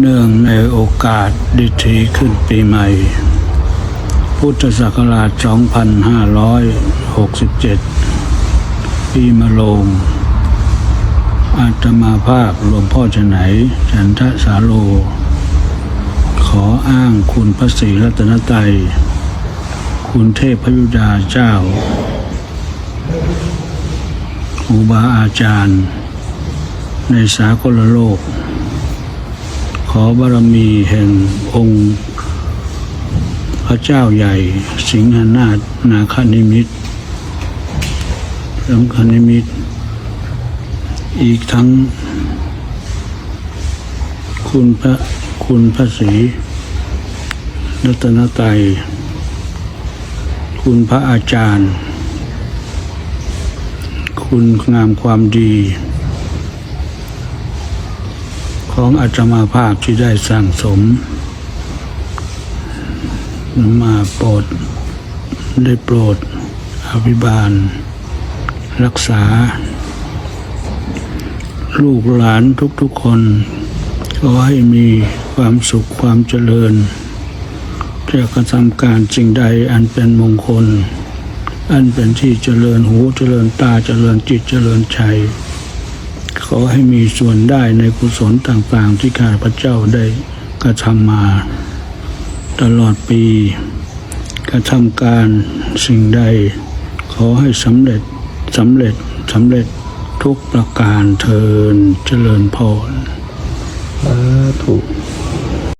เนื่องในโอกาสดิถีขึ้นปีใหม่ พุทธศักราช 2567 ปีมะโรงอาตมาภาพหลวงพ่อจะไหนจันทสาโล ขออ้างคุณพระศรีรัตนตรัยคุณเทพพยุดาเจ้า ครูบาอาจารย์ ในสากลโลก ขอบารมีแห่งองค์ พระเจ้าใหญ่ สิงหนาถนาคนิมิตสำคัญนิมิต อีกทั้ง คุณพระคุณพระศรีรัตนตรัยคุณพระอาจารย์ คุณงามความดี ของอาตมาภาพที่ได้สร้างสม มาโปรด ได้โปรดอภิบาล รักษา ลูกหลานทุกๆคนขอให้มีความสุขความเจริญจะกระทำการสิ่งใดอันเป็นมงคล อันเป็นที่เจริญหูเจริญตาเจริญจิตเจริญใจขอให้มีส่วนได้ในกุศลต่างๆ ที่ข้าพเจ้าได้กระทำมา ตลอดปี กระทำการสิ่งใด ขอให้สำเร็จสำเร็จสำเร็จทุกประการเทินเจริญพรสาธุ